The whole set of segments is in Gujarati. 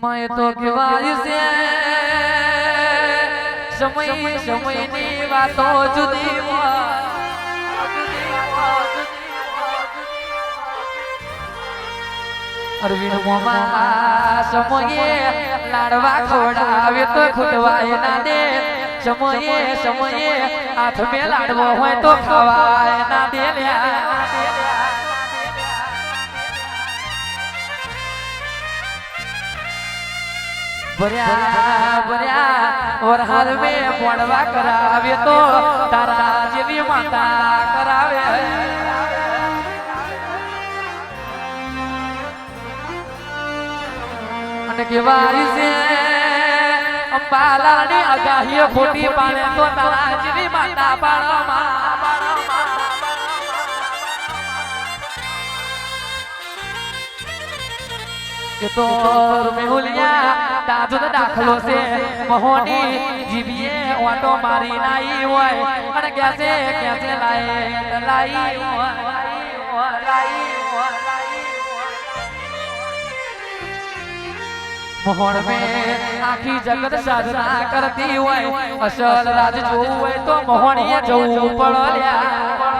મેં તો કહેવાય છે. સમય સમયની વાતો જુદી અરવિંદ મોમાં સમયે લાડવા ખોડાવે તો ખૂટવાય ના દે. સમયે સમયે હાથ મે લાડવો હોય તો ખવાય ના દે લ્યા. ભર્યા ભર્યા કરાવે તો તારા જેવી માતા કરાવે. અને આગાહીઓ ખોટી પાડે તો તારા જેવી માતા એ તો તાજો દાખલો છે. મહોની જીવીએ ઓટો મારી નાઈ હોય. અને ક્યાં છે લાય લાઈ હોય, લાઈ મોહન में આખી જગત સાધના કરતી હોય. અસલ રાજ જોવું હોય તો મોહણીએ જવું પડ્યા.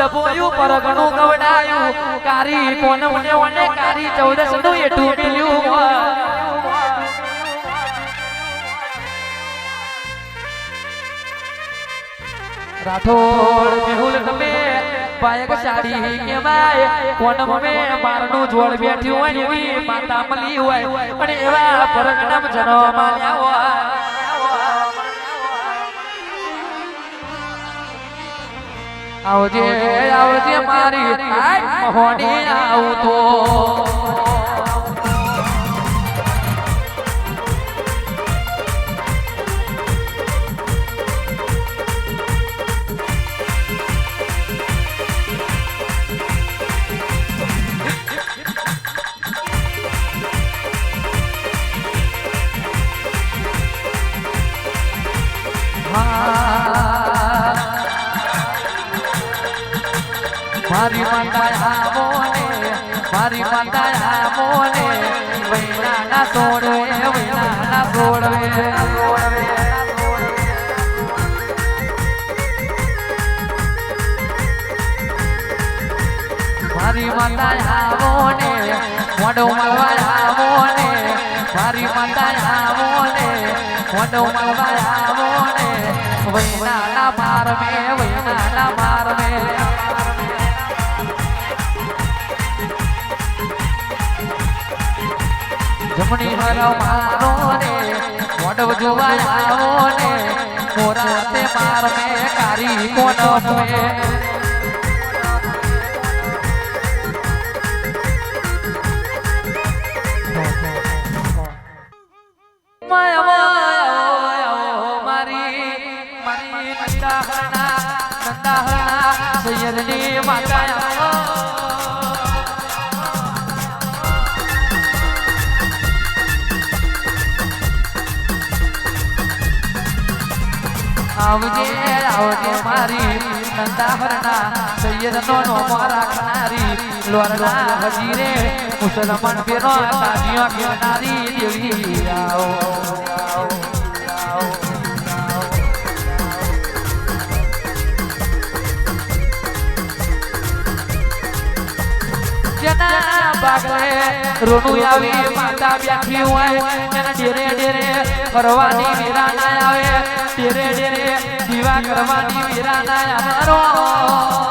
ડબોયું પરગણું ગવડાયું. કારી કોને મને મને કારી ચૌદસનું મિલ્યું હોય. રાઠોડ મેહુલ તમે બાયક સાડી કેવાય કોણ મારનું જોડ બેઠ્યું હોય એવી માતા મળી હોય. પણ એવા પરગણમ જનો માલ્યા હોય. આવજે આવજે મારી મહોની આવતો. મારી માતા મોને મારી માતા મોને વૈરાના સોડવે વૈના ના સોડવે મારી માતા મોને મોડો મળવા મોને મારી માતા મોને મોડો મળવા મોને વૈરાના માર વૈના માર જમણી હર મારો ને, વડવ જોવા આવો ને મોરા તે માર મે કારી કોનો મે મારી માયા મારી મારી નંદાહરણા નંદાહરણા, સૈયદની માતા આવજે આવજે મારી નંદાહરના સૈયદ નો નોમો રાખનારી લોરના હજીરે મુસલમાન પેરો તાજીઓ કેનારી દેવી. આવો, આવો, જેના બાગલે રોનું આવી માતા બેઠી હોય. એના ડેરે ડેરે ફરવાની વીરા ના આવે દીવા કરવાની વીરા ના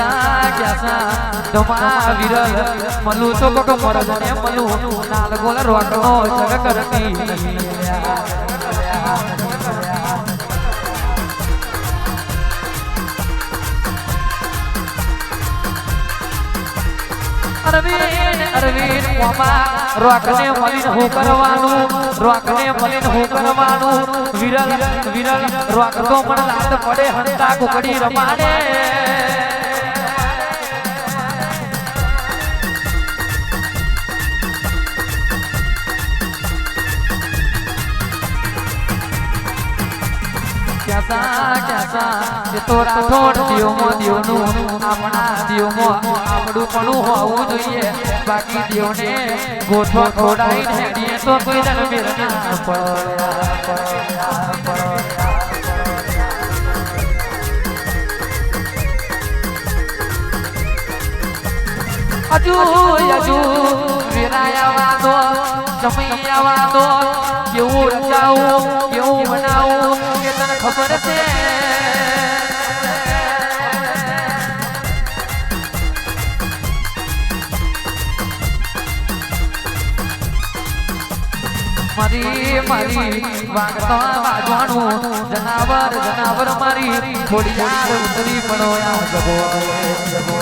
ક્યાસા ક્યાસા દોમા વિરલ મલુ તો કોટો મરદ ને મલુ નાલ ગોલ રોટનો જગ કરતી અરવિંદ અરવિંદ મોમા રોકને મલિન હું કરવાનું રોકને મલિન હું કરવાનું વિરલ વિરલ રોક તો પણ લાત પડે હંતા કુકડી રમાડે ક્યાસા ક્યાસા તો રાઠોડ દિયોમાં દિયોનું આપણા દિયોમાં આપણું પણ હોવું જોઈએ બાકી દિયોને ગોઠવો ખોડાઈને હેડીએ તો કોઈ દળ મેર ના પડે હજુ હજુ વિરાયા વાદો જમૈયા તો કેવું રચાવું, કેવું બનાવું કે તને ખબર છે? મારી મારી વાગતા જનાવર જનાવર મારી, થોડી યાર ઉતરી પડો જગો.